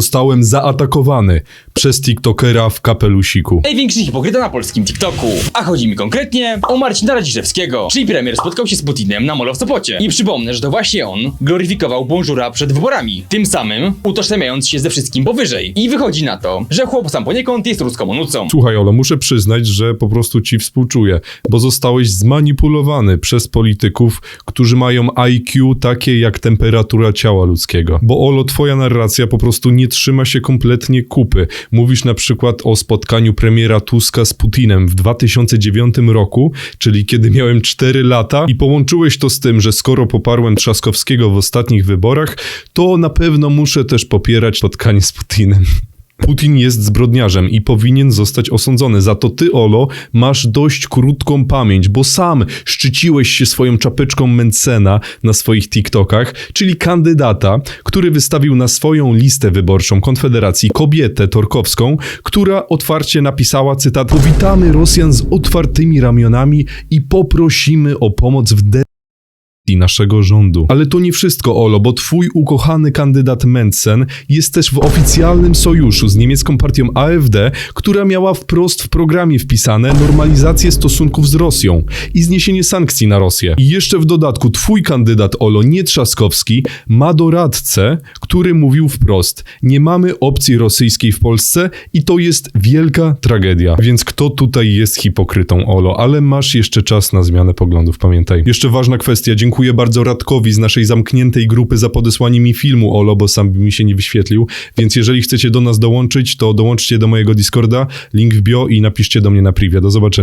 Zostałem zaatakowany przez TikTokera w kapelusiku. Największy hipokryta na polskim TikToku. A chodzi mi konkretnie o Marcina Radziszewskiego, czyli premier spotkał się z Putinem na molo w Sopocie. I przypomnę, że to właśnie on gloryfikował Bonżura przed wyborami, tym samym utożsamiając się ze wszystkim powyżej. I wychodzi na to, że chłop sam poniekąd jest ruską onucą. Słuchaj, Olo, muszę przyznać, że po prostu ci współczuję, bo zostałeś zmanipulowany przez polityków, którzy mają IQ takie jak temperatura ciała ludzkiego. Bo Olo, twoja narracja po prostu nie trzyma się kompletnie kupy. Mówisz na przykład o spotkaniu premiera Tuska z Putinem w 2009 roku, czyli kiedy miałem 4 lata i połączyłeś to z tym, że skoro poparłem Trzaskowskiego w ostatnich wyborach, to na pewno muszę też popierać spotkanie z Putinem. Putin jest zbrodniarzem i powinien zostać osądzony. Za to ty, Olo, masz dość krótką pamięć, bo sam szczyciłeś się swoją czapeczką Mencena na swoich TikTokach, czyli kandydata, który wystawił na swoją listę wyborczą Konfederacji kobietę torkowską, która otwarcie napisała, cytat, powitamy Rosjan z otwartymi ramionami i poprosimy o pomoc w de naszego rządu. Ale to nie wszystko, Olo, bo twój ukochany kandydat Mencen jest też w oficjalnym sojuszu z niemiecką partią AfD, która miała wprost w programie wpisane normalizację stosunków z Rosją i zniesienie sankcji na Rosję. I jeszcze w dodatku twój kandydat, Olo, nie Trzaskowski, ma doradcę, który mówił wprost, nie mamy opcji rosyjskiej w Polsce i to jest wielka tragedia. Więc kto tutaj jest hipokrytą, Olo? Ale masz jeszcze czas na zmianę poglądów, pamiętaj. Jeszcze ważna kwestia, dziękuję bardzo Radkowi z naszej zamkniętej grupy za podesłanie mi filmu, Olo, bo sam mi się nie wyświetlił, więc jeżeli chcecie do nas dołączyć, to dołączcie do mojego Discorda, link w bio i napiszcie do mnie na privie. Do zobaczenia.